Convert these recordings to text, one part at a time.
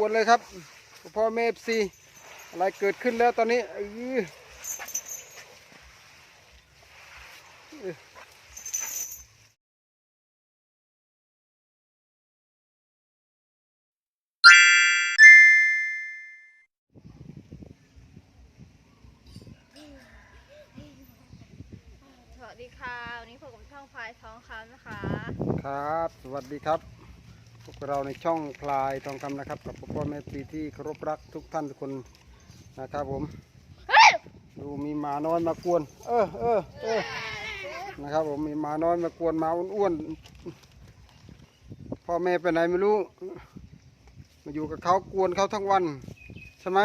อวนเลยครับพ่อแม่เอฟซีอะไรเกิดขึ้นแล้วตอนนี้อื้อสวัสดีค่ะ วันนี้พบกับช่องพลายทองคำนะคะ ครับ สวัสดีครับ พวกเราในช่องพลายทองคำนะครับ กับพ่อแม่ปีที่เคารพรักทุกท่านทุกคนนะครับผม ดูมีหมาน้อยมากวน เออเออเออนะครับผมมีหมาน้อยมากวนหมาอ้วนๆพ่อแม่ไปไหนไม่รู้ มาอยู่กับเขากวนเขาทั้งวันใช่ไหม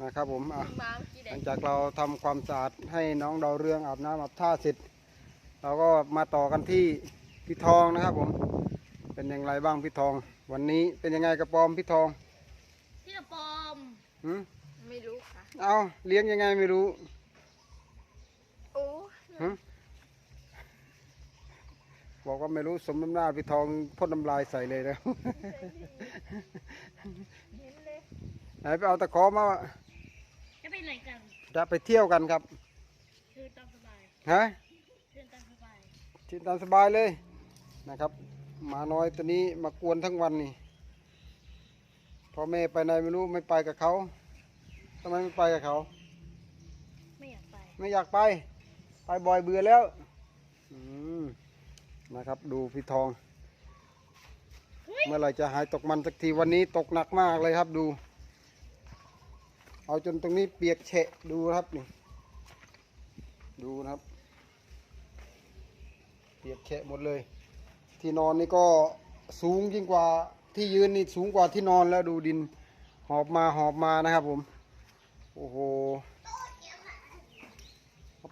นะครับผมอะหลังจากเราทำความสะอาดให้น้องดาวเรืองอาบน้ำอาบท่าเสร็จเราก็มาต่อกันที่พี่ทองนะครับผม เป็นอย่างไรบ้างพี่ทอง วันนี้เป็นยังไงกระปอมพี่ทอง พี่กระปอม หืมไม่รู้ค่ะ เอาเลี้ยงยังไงไม่รู้โอ้หืมบอกว่าไม่รู้สมน้ำหน้าพี่ทองพ่นน้ำลายใส่เลยนะเห็นเลยไหนไปเอาตะขอมาจะไปไหนกัน จะไปเที่ยวกันครับคือตามสบาย ฮะเพื่อนตามสบายที่ตามสบายเลยนะครับ หมาน้อยตัวนี้มากวนทั้งวันนี่พ่อแม่ไปไหนไม่รู้ไม่ไปกับเขาทำไมไม่ไปกับเขา ไม่อยากไป ไม่อยากไป ไปบ่อยเบื่อแล้วอืมนะครับ ดูพี่ทอง เมื่อไหรจะหายตกมันสักทีวันนี้ตกหนักมากเลยครับดู เอาจนตรงนี้เปียกเฉะดูครับนี่ ดูนะครับ เปียกเฉะหมดเลย ที่นอนนี่ก็สูงยิ่งกว่าที่ยืนนี่สูงกว่าที่นอนแล้วดูดินหอบมาหอบมานะครับผม โอ้โห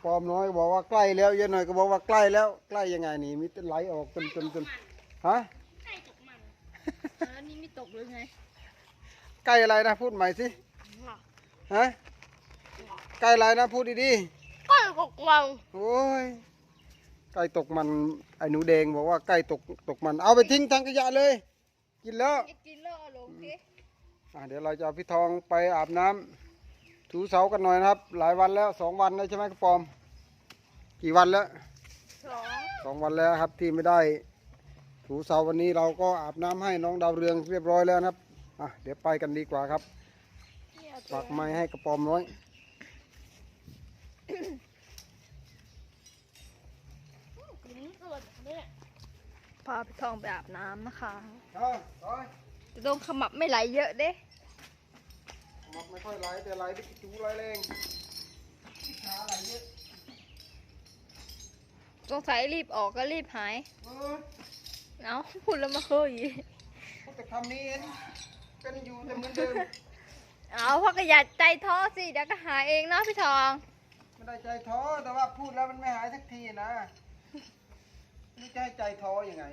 ปอมน้อยบอกว่าใกล้แล้วเยอะหน่อยก็บอกว่าใกล้แล้วใกล้ยังไงนี่มีแต่ไหลออกจนจนจนฮะใกล้ตกมันแล้วนี่ไม่ตกหรือไงใกล้อะไรนะพูดใหม่สิฮะใกล้อะไรนะพูดดีก็ตกมันๆโอ้ย ใกล้ตกมันไอ้หนูแดงบอกว่าใกล้ตกตกมันเอาไปทิ้งทางขยะเลย กินแล้วจะกินแล้วเอาลงสิอะเดี๋ยวเราจะเอาพี่ทองไปอาบน้ำถูเสากันหน่อยนะครับ หลายวันแล้วสองวันแล้วใช่ไหมกระปอม กี่วันแล้วสองสองวันแล้วครับที่ไม่ได้ ถูเสาวันนี้เราก็อาบน้ำให้น้องดาวเรืองเรียบร้อยแล้วนะครับอะเดี๋ยวไปกันดีกว่าครับเนี่ยฝากไม้ให้กระปอมน้อย กลิ้นเกิดเนี่ยพาพี่ทองไปอาบน้ำนะคะเอาต่อยจะโดนขมับไม่ไหลเยอะเด้หมดไม่ค่อยไหลแต่ไหลที่จูไหลแรงขาไหลเยอะสงสัยรีบออกก็รีบหาย เออเอาพูดแล้วมาเฮ้ยพวกแต่คำนี้เห็นเป็นอยู่แต่เหมือนเดิมเอาพ่อก็อย่าใจท้อสิเดี๋ยวก็หายเองเนาะพี่ทอง ไม่ได้ใจท้อแต่ว่าพูดแล้วมันไม่หายสักทีนะ นี่จะให้ใจท้อยังไง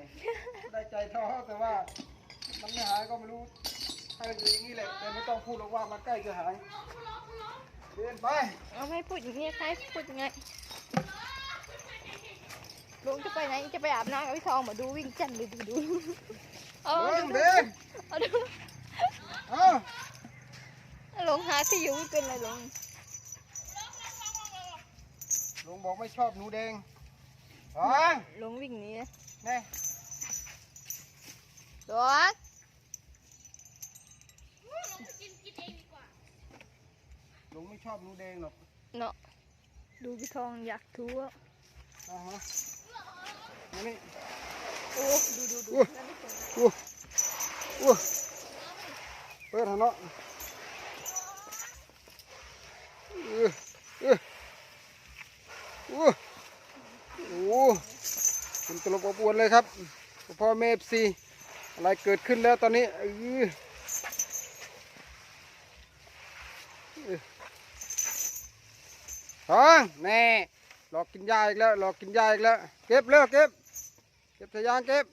ไม่ได้ใจท้อแต่ว่ามันไม่หายก็ไม่รู้ให้มันอยู่อย่างนี้แหละแต่ไม่ต้องพูดหรอกว่ามันใกล้จะหายเดินไปเอาไม่พูดอย่างนี้ใครพูดยังไงลุงจะไปไหนจะไปอาบน้ำกับพี่ทองมาดูวิ่งจันดูดูดูเอาเดินดูเดินเอาดูเอาลงหาที่อยู่ไม่เป็นไรลงลุงบอกไม่ชอบหนูแดง อ๋อลงวิ่งหนี้นี่ลงกินกินเองดีกว่าลุงไม่ชอบหนูแดงหรอกเนาะดูพี่ทองอยากทูอะอ่าฮะมานี่โอ้ดูดูดูอู้อู้อู้เปิดหันเนาะเออเอออู้ อู้คุณตลบอบอวนเลยครับพ่อแม่ซีอะไรเกิดขึ้นแล้วตอนนี้เออเออทองแน่หลอกกินยาอีกแล้วหลอกกินยาอีกแล้ว เก็บเร็วเก็บ เก็บสายยางเก็บ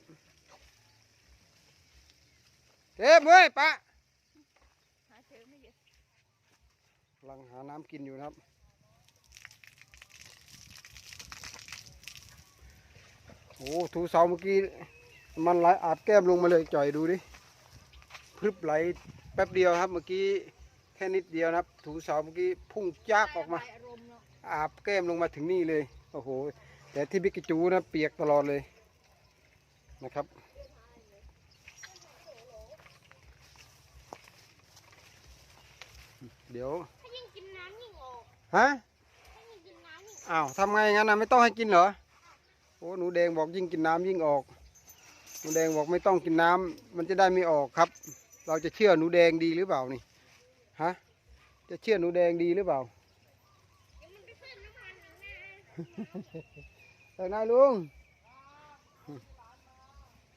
เก็บเว้ยปะหาเจอไม่เยอะกำลังหาน้ำกินอยู่นะครับ โอ้ถูเสาเมื่อกี้มันไหลอาบแก้มลงมาเลยจ่อยดูดิพรึบไหลแป๊บเดียวครับ เมื่อกี้แค่นิดเดียวนะครับ ถูเสาเมื่อกี้พุ่งจากออกมาอารมณ์เนาะอาบแก้มลงมาถึงนี่เลยโอ้โหแต่ที่บิ๊กจูนะเปียกตลอดเลยนะครับเดี๋ยวถ้ายิ่งกินน้ำยิ่งออกฮะถ้ายิ่งกินน้ำยิ่งอ้าวทำไงงั้นนะไม่ต้องให้กินเหรอโอ้หนูแดงบอกยิ่งกินน้ำยิ่งออก หนูแดงบอกไม่ต้องกินน้ำมันจะได้ไม่ออกครับ เราจะเชื่อหนูแดงดีหรือเปล่านี่ฮะจะเชื่อหนูแดงดีหรือเปล่าเดี๋ยวมันไปเพิ่มน้ำมันนะแต่นายลุง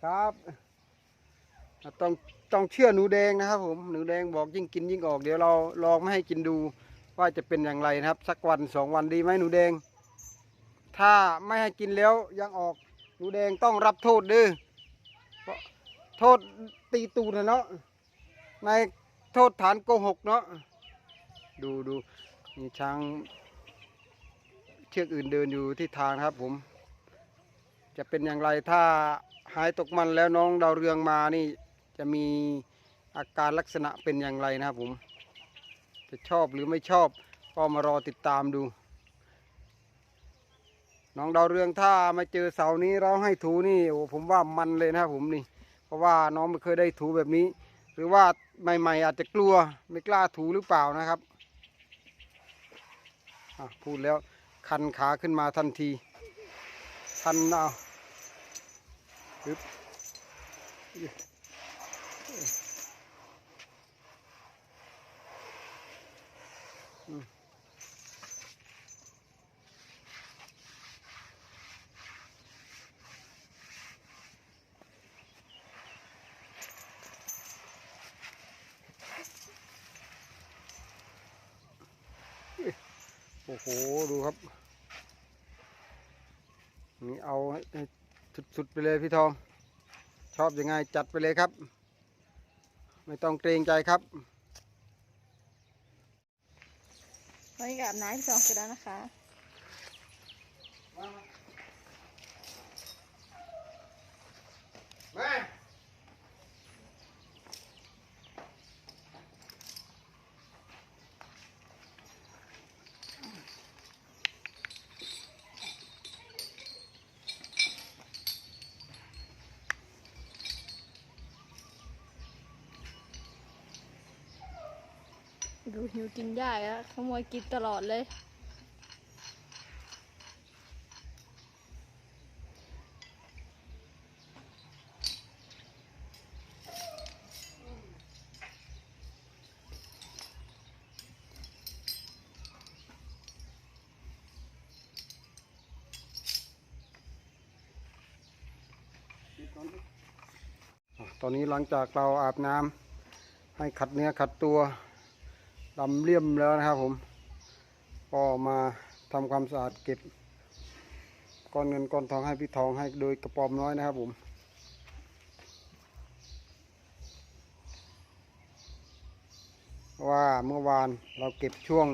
ครับต้องต้องเชื่อหนูแดงนะครับผมหนูแดงบอกยิ่งกินยิ่งออกเดี๋ยวเราลองไม่ให้กินดูว่าจะเป็นอย่างไรนะครับ สักวันสองวันดีไหมหนูแดง ถ้าไม่ให้กินแล้วยังออกหนูแดงต้องรับโทษเด้อโทษตีตูนะเนาะในโทษฐานโกหกเนาะดูดูมีช้างเชือกอื่นเดินอยู่ที่ทางครับผม จะเป็นอย่างไรถ้าหายตกมันแล้วน้องดาวเรืองมานี่จะมีอาการลักษณะเป็นอย่างไรนะครับผม จะชอบหรือไม่ชอบก็มารอติดตามดู น้องดาวเรืองถ้ามาเจอเสานี้เราให้ถูนี่โอ้ผมว่ามันเลยนะครับผมนี่ เพราะว่าน้องไม่เคยได้ถูแบบนี้ หรือว่าใหม่ ๆ อาจจะกลัวไม่กล้าถูหรือเปล่านะครับพูดแล้วคันขาขึ้นมาทันทีคันเอาปึ๊บ โอ้โห ดูครับ นี่เอาให้สุดๆไปเลยพี่ทอง ชอบยังไงจัดไปเลยครับ ไม่ต้องเกรงใจครับวันนี้กับน้ำพี่ทองเสร็จแล้วนะคะ ดูหิวกินหญ้าแล้วขโมยกินตลอดเลย ตอนนี้หลังจากเราอาบน้ำให้ขัดเนื้อขัดตัว ดำเลี่ยมแล้วนะครับผม ก็มาทำความสะอาดเก็บก้อนเงินก้อนทองให้พี่ทองให้โดยกระปอมน้อยนะครับผมว่าเมื่อวานเราเก็บช่วง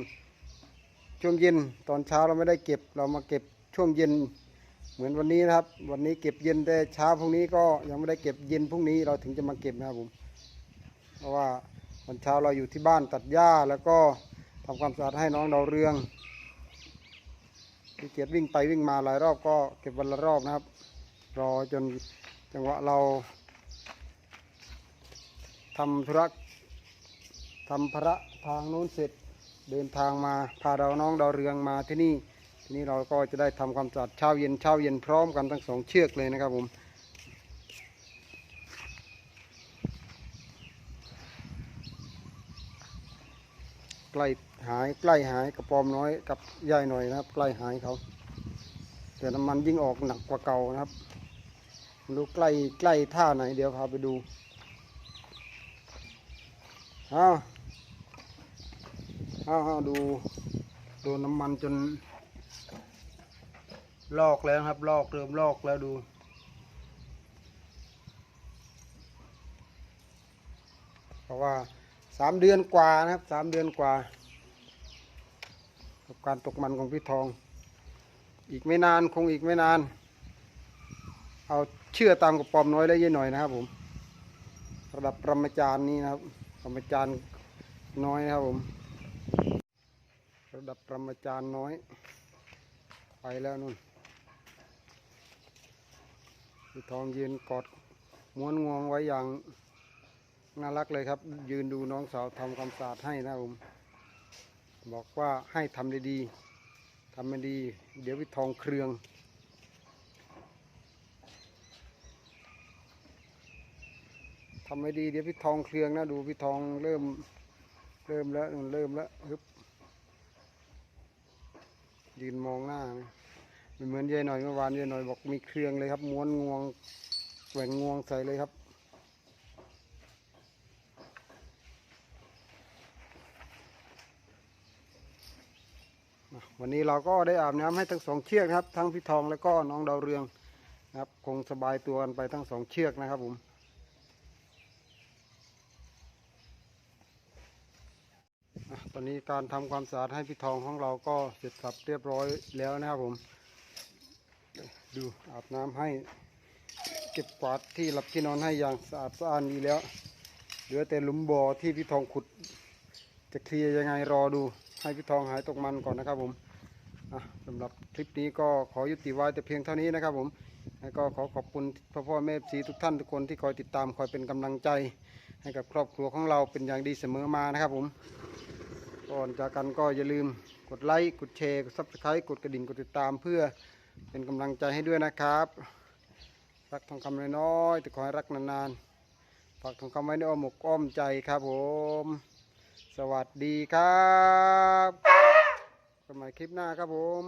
ช่วงเย็นตอนเช้าเราไม่ได้เก็บเรามาเก็บช่วงเย็นเหมือนวันนี้นะครับ วันนี้เก็บเย็นแต่เช้าพรุ่งนี้ก็ยังไม่ได้เก็บเย็นพรุ่งนี้เราถึงจะมาเก็บนะครับผมเพราะว่า วันเช้าเราอยู่ที่บ้านตัดหญ้าแล้วก็ทำความสะอาดให้น้องดาวเรืองที่เกียจวิ่งไปวิ่งมาหลายรอบก็เก็บวันละรอบนะครับ รอจนจังหวะเราทำธุระทำภาระทางนู้นเสร็จเดินทางมาพาเราน้องดาวเรืองมาที่นี่ ทีนี้เราก็จะได้ทำความสะอาดเช้าเย็นเช้าเย็นพร้อมกันทั้งสองเชือกเลยนะครับผม ใกล้หายใกล้หายกระปอมน้อยกับยายหน่อยนะครับ ใกล้หายเขาแต่น้ำมันยิ่งออกหนักกว่าเก่านะครับไม่รู้ใกล้ใกล้ท่าไหนเดี๋ยวพาไปดูเอาเอาเอาดูดูน้ำมันจน ลอกแล้วครับ ลอกเริ่มลอกแล้วดูเพราะว่า สามเดือนกว่านะครับสามเดือนกว่ากับการตกมันของพี่ทอง อีกไม่นานคงอีกไม่นาน เอาเชื่อตามกระปอมน้อยได้เยอะหน่อยนะครับ ผมระดับปรมาจารย์นี่นะครับปรมาจารย์น้อยนะครับผมระดับปรมาจารย์น้อย ไปแล้วนู่นพี่ทองยืนกอดม้วนงวงไว้อย่าง น่ารักเลยครับ ยืนดูน้องสาวทำความสะอาดให้นะครับผมบอกว่าให้ทำดีๆทำไม่ดี เดี๋ยวพี่ทองเครือง ทำไม่ดีเดี๋ยวพี่ทองเครืองนะดูพี่ทองเริ่มเริ่มแล้วเริ่มแล้วฮึบยืนมองหน้าเหมือนยายหน่อยเมื่อวานยายหน่อยบอกมีเครืองเลยครับ ม้วนงวงแหว่งงวงใส่เลยครับ วันนี้เราก็ได้อาบน้ำให้ทั้งสองเชือกนะครับ ทั้งพี่ทองแล้วก็น้องดาวเรืองนะครับ คงสบายตัวกันไปทั้งสองเชือกนะครับผมตอนนี้การทำความสะอาดให้พี่ทองของเราก็เสร็จสับเรียบร้อยแล้วนะครับผม ดูอาบน้ำให้เก็บกวาดที่หลับที่นอนให้อย่างสะอาดสะอ้านดีแล้วเหลือแต่หลุมบ่อที่พี่ทองขุด จะเคลียร์ยังไงรอดู ให้พี่ทองหายตกมันก่อนนะครับผมสำหรับคลิปนี้ก็ขอยุติไว้แต่เพียงเท่านี้นะครับผมแล้วก็ขอขอบคุณพ่อพ่อแม่สีทุกท่านทุกคนที่คอยติดตามคอยเป็นกำลังใจ ให้กับครอบครัวของเราเป็นอย่างดีเสมอมานะครับผมก่อนจากกันก็อย่าลืมกดไลค์กดแชร์กดซับสไครต์กดกระดิ่งกดติดตามเพื่อเป็นกำลังใจให้ด้วยนะครับ รักทองคำน้อยๆแต่ขอให้รักนานๆฝากทองคำไว้ในอ้อมอกอ้อมใจครับผม สวัสดีครับกันใหม่คลิปหน้าครับผม